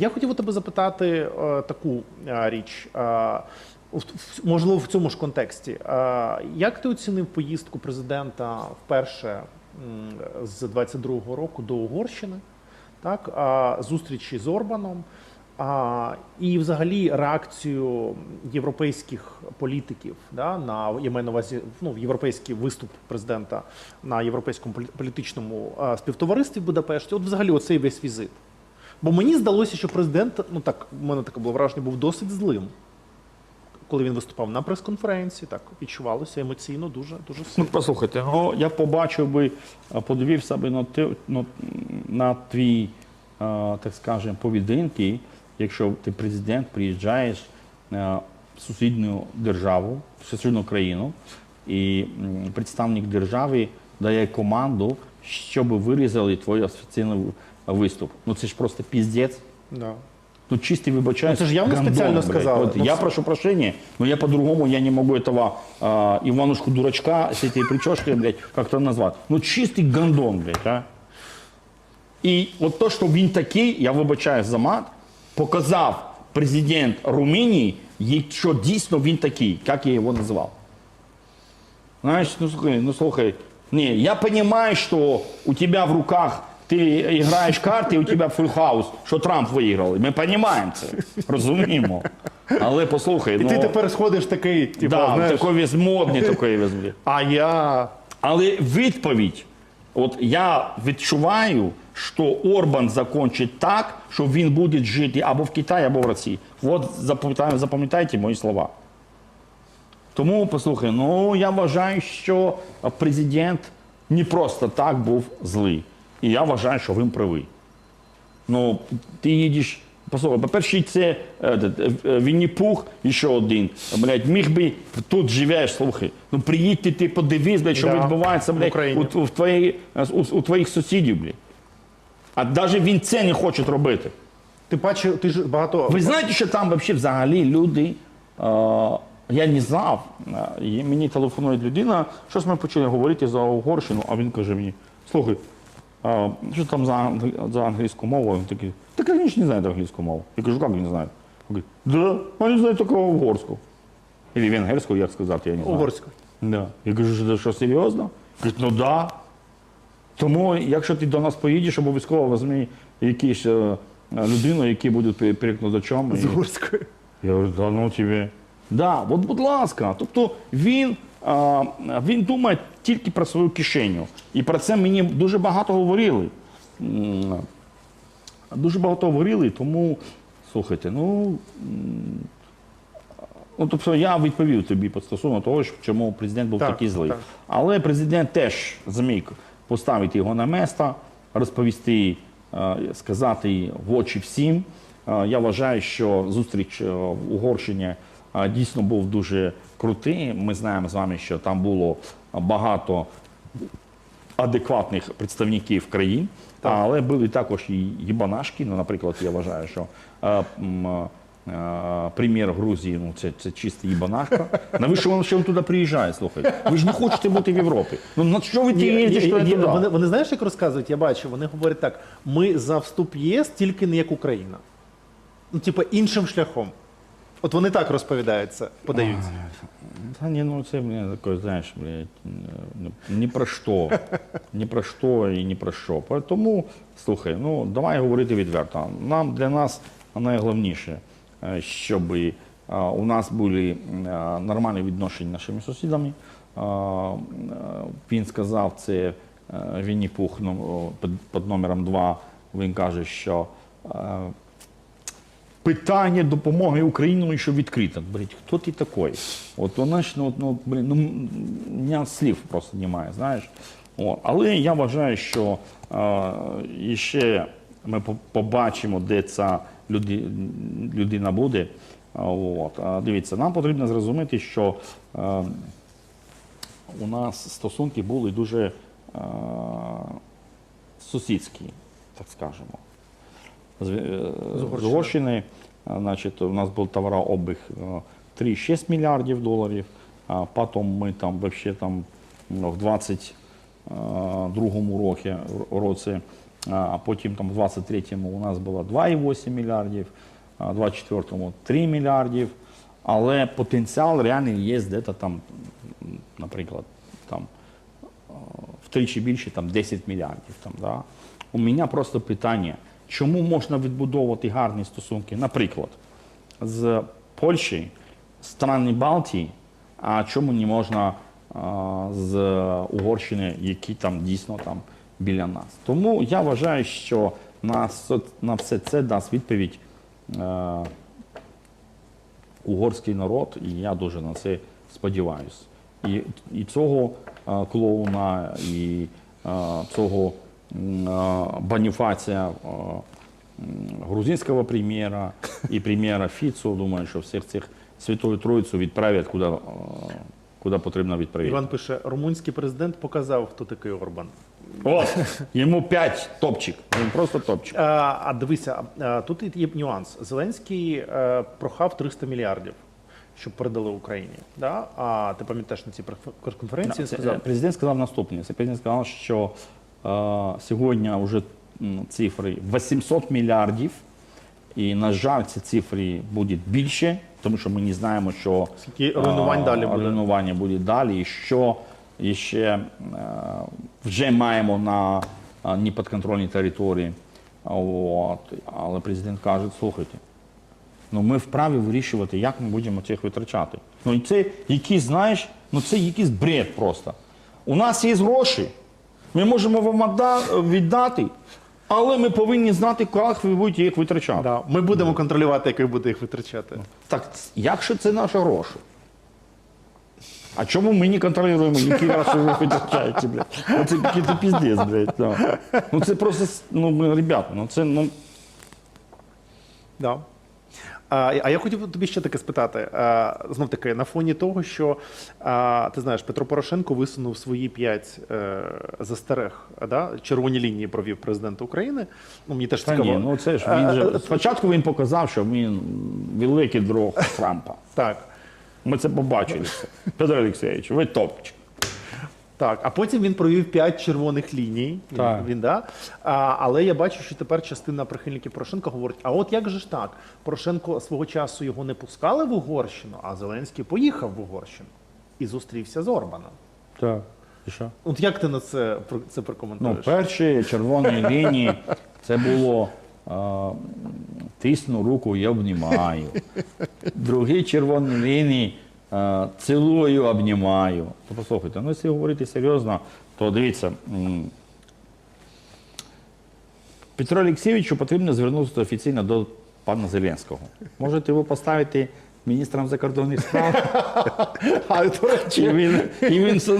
Я хотів у тебе запитати е, таку е, річ, е, можливо, в цьому ж контексті. Як ти оцінив поїздку президента вперше з 22-го року до Угорщини, так, зустрічі з Орбаном, і взагалі реакцію європейських політиків да, на я маю на увазі ну, європейський виступ президента на європейському полі- політичному співтоваристві в Будапешті? От взагалі оцей весь візит. Бо мені здалося, що президент, ну так, у мене таке було враження, був досить злим. Коли він виступав на прес-конференції, так відчувалося емоційно дуже дуже Ну, сильно. послухайте, ну я побачив би, е, подивився би на, ти, на, на твій, е, так скажемо, поведінки, якщо ти президент, приїжджаєш е, в сусідню державу, в сусідню країну, і м, представник держави дає команду, щоб вирізали твій офіційний виступ. Ну це ж просто піздець. Да. Ну, чистый выбачаюсь. Ну, это же явно гандон, специально блядь. сказали. Вот Ну, я с- прошу прощения, но я по-другому я не могу этого а, Иванушку дурачка с этой прической, блядь, как-то назвать. Ну, чистый гандон, блядь, а. І от то, що він такий, я вибачаюсь за мат, показав президент Румунії, якщо дійсно він такий, як я його називав. Знаешь, ну слухай, ну слухай, не, я понимаю, что у тебя в руках ти граєш карти, і у тебе фулхаус, що Трамп виграв. Ми розуміємо це, розуміємо. Але послухай, І ну, ти тепер сходиш такий, типу, да, знаєш, такий весь модний, такий блін. а я. Але відповідь, от я відчуваю, що Орбан закінчить так, що він буде жити або в Китаї, або в Росії. От запам'ятайте мої слова. Тому послухай, ну я вважаю, що президент не просто так був злий. І я вважаю, що він правий. Ну, ти їдеш. Послухай, по-перше, це е, е, е, Вінні-Пух і ще один. Блядь, міг би тут живеш, слухай. Ну приїдьте, ти подивись, блядь, що Да, відбувається блядь, Україні. у, у, твоїй- у, у твоїх сусідів, блядь. А навіть він це не хоче робити. Ти бачив, ти ж багато. Ви знаєте, що там взагалі взагалі люди. Е, я не знав. мені телефонує людина, щось ми почали говорити за Угорщину, а він каже мені: слухай, а, що там за, за англійську мову? Він такий, так вони ж не знають англійську мову. Я кажу, як він знає? Він говорить, да, вони знають тільки угорську. Или венгерську, як сказати, я не знаю. Угорською. Да. Я кажу, що, що серйозно? Кажуть, ну да. Тому, якщо ти до нас поїдеш, обов'язково візьми якусь е, людину, який буде пе- перекладачом. З угорською. я говорю, да ну тебе. Да, от будь ласка. Тобто він, він думає тільки про свою кишеню. І про це мені дуже багато говорили. Дуже багато говорили, тому слухайте, ну. Ну, тобто я відповів тобі стосовно того, чому президент був Так, такий злий. так. Але президент теж зміг поставити його на місце, розповісти, е, сказати в очі всім. Е, Я вважаю, що зустріч е, в Угорщині дійсно був дуже крутий. Ми знаємо з вами, що там було багато адекватних представників країн, але були також і їбанашки. Ну, наприклад, я вважаю, що прем'єр Грузії ну, це, це чиста їбанашка. Навіщо він ще туди приїжджає? Слухай, ви ж не хочете бути в Європі. Ну на що ви ні, ні, туди? Вони, вони знаєш, як розказують, я бачу, вони говорять так: ми за вступ в ЄС тільки не як Україна. Ну, типу, іншим шляхом. От вони так розповідають це, подаються. Та ні, ну це мені таке, знаєш, ні про що. Ні про що і ні про що. Тому, слухай, ну давай говорити відверто. Нам для нас найголовніше, е, щоб е, у нас були е, нормальні відношення з нашими сусідами. Він сказав це Вінні Пух ну, під, номером 2. Він каже, що питання допомоги Україні ще відкрите. Блять, хто ти такий? От вона ж ну, ну блін, ну мене слів просто немає, знаєш. От. Але я вважаю, що е, ще ми побачимо, де ця люди, людина буде. От. Дивіться, нам потрібно зрозуміти, що е, у нас стосунки були дуже е, сусідські, так скажемо. З, е, Угорщини, значить, у нас був товарообіг е, 3,6 мільярдів доларів, а потім ми там вообще там ну, в 22 році, році а потім там в 23-му у нас було 2,8 мільярдів, а в 24-му 3 мільярдів. Але потенціал реальний є десь там, наприклад, там е, втричі більше, там 10 мільярдів. Там, да? У мене просто питання, чому можна відбудовувати гарні стосунки, наприклад, з Польщею, з країн Балтії, а чому не можна а, з Угорщини, які там дійсно там біля нас. Тому я вважаю, що на, на все це дасть відповідь е, угорський народ, і я дуже на це сподіваюся. І, і цього е, клоуна, і е, цього Боніфація грузинського прем'єра і прем'єра Фіцу, думаю, що всіх цих Святою Троїцю відправлять куди, куди потрібно відправити. Іван пише: румунський президент показав, хто такий Орбан. От, йому 5 топчик. Він просто топчик. А, а дивися, а, тут є нюанс. Зеленський е, прохав 300 мільярдів, щоб передали Україні. Да? А ти пам'ятаєш на цій прес-конференції сказав? Президент сказав наступне. Президент сказав, що сьогодні вже цифри 800 мільярдів, і, на жаль, ці цифри будуть більше, тому що ми не знаємо, що Скільки руйнувань далі буде. руйнування буде далі, і що ще е, вже маємо на е, непідконтрольній території. От. Але президент каже, слухайте, Ну, ми вправі вирішувати, як ми будемо цих витрачати. Ну, і це якийсь, знаєш, ну це якийсь бред просто. У нас є гроші, ми можемо вам віддати, але ми повинні знати, як ви будете їх витрачати. Да. Ми будемо контролювати, як ви будете їх витрачати. Так як же це наші гроші? А чому ми не контролюємо, які гроші ви витрачаєте, блядь? Ну, це якийсь піздець, блядь. Ну. ну це просто, ну, ребята, ну це, ну, Да. А, а я хотів тобі ще таке спитати. Знов таки, на фоні того, що а, ти знаєш, Петро Порошенко висунув свої п'ять е, застерег, да? червоні лінії провів президента України. Ну, мені теж Та цікаво. ні, ну це ж він же спочатку він показав, що він великий друг Трампа. Так. Ми це побачили. Петро Олексійович, ви топчик. Так, а потім він провів п'ять червоних ліній. Він, Так. він да. А, але я бачу, що тепер частина прихильників Порошенка говорить: а от як же ж так? Порошенко свого часу його не пускали в Угорщину, а Зеленський поїхав в Угорщину і зустрівся з Орбаном. Так. І що? От як ти на це про- це Ну, прокоментуєш? перші червоні лінії це було а, тисну руку, я обнімаю. Другі червоні лінії цілую, обнімаю. То послухайте, ну якщо говорити серйозно, то дивіться. Петру Олексійовичу потрібно звернутися офіційно до пана Зеленського. Можете його поставити міністром закордонних справ, А, до і він, і він все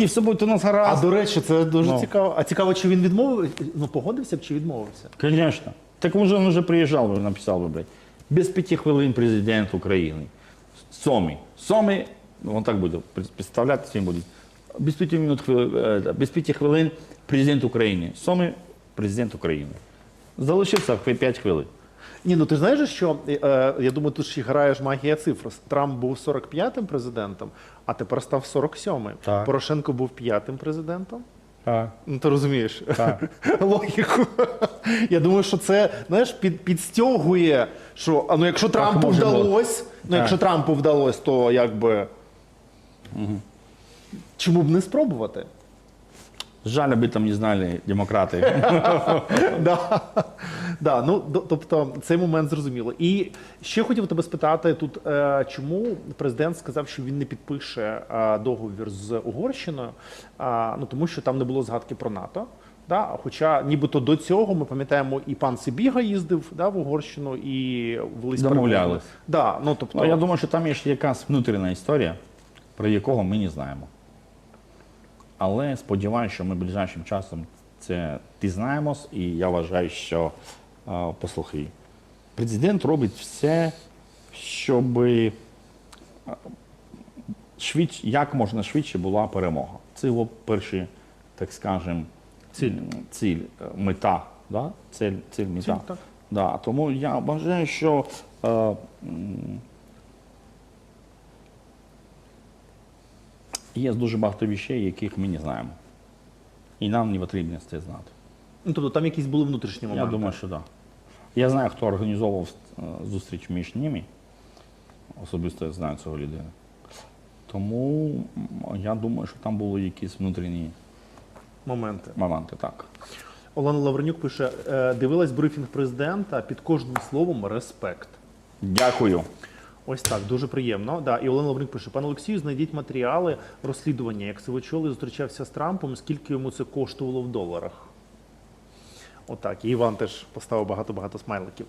і все буде у нас а до речі, це дуже Ну. цікаво. А цікаво, чи він відмовив? Ну, погодився б чи відмовився? Конечно. Так он же, он уже приезжал, уже написал блядь. Без пяти хвилин президент України. Сомі. Сомі, он так буде представляти всім буде. Без п'яти минут е, без п'яти хвилин президент України. Сомі президент України. Залишився 5 хвилин. Ні, ну ти знаєш, що е, я думаю, тут ще грає ж магія цифр. Трамп був 45-м президентом, а тепер став 47-м. Так. Порошенко був п'ятим президентом. Так. Ну, ти розумієш Так. логіку. Я думаю, що це знаєш, під, підстягує, що а ну якщо Трампу може бути. вдалося, ну якщо Трампу вдалося, то якби. Чому б не спробувати? Жаль, об этом не знали демократи. да. Да, ну, тобто цей момент зрозуміло. І ще хотів тебе спитати тут, е, чому президент сказав, що він не підпише е, договір з Угорщиною, ну тому що там не було згадки про НАТО. Да? Хоча нібито до цього ми пам'ятаємо, і пан Сибіга їздив да, в Угорщину і велись Домовлялись. Да, ну, тобто, Ну, я думаю, що там є ще якась внутрішня історія, про якого ми не знаємо. Але сподіваюся, що ми ближайшим часом це дізнаємось, і я вважаю, що послухай, президент робить все, щоб швидше, як можна швидше була перемога. Це його перший, так скажемо, ціль, ціль е, мета. Да? Цель, ціль мета. Ціль, так. Да, тому я вважаю, що е, є дуже багато речей, яких ми не знаємо. І нам не потрібно це знати. Ну, тобто там якісь були внутрішні моменти. Я думаю, що так. Да. Я знаю, хто організовував е, зустріч між ними. Особисто я знаю цього людини. Тому я думаю, що там були якісь внутрішні моменти. моменти. Так. Олена Лавренюк пише: е, дивилась брифінг президента під кожним словом респект. Дякую. Ось так, дуже приємно. Да, і Олена Лавренюк пише: пане Олексію, знайдіть матеріали розслідування, як Сивочолий зустрічався з Трампом, скільки йому це коштувало в доларах. Отак. І Іван теж поставив багато-багато смайликів.